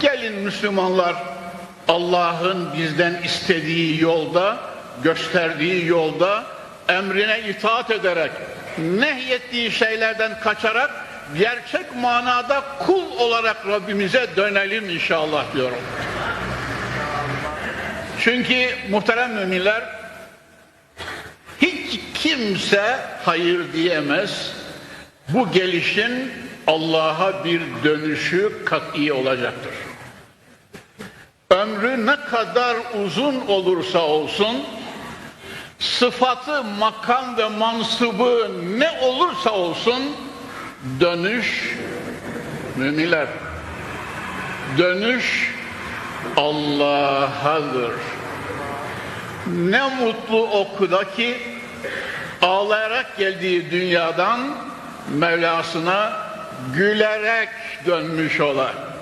Gelin Müslümanlar Allah'ın bizden istediği yolda, gösterdiği yolda emrine itaat ederek, nehyettiği şeylerden kaçarak gerçek manada kul olarak Rabbimize dönelim inşallah diyorum. Çünkü muhterem müminler hiç kimse hayır diyemez. Bu gelişin Allah'a bir dönüşü kat'i olacaktır. Ömrü ne kadar uzun olursa olsun, sıfatı, makam ve mansıbı ne olursa olsun, dönüş, müminler, dönüş Allah'adır. Ne mutlu o kula ki ağlayarak geldiği dünyadan Mevlasına gülerek dönmüş ola.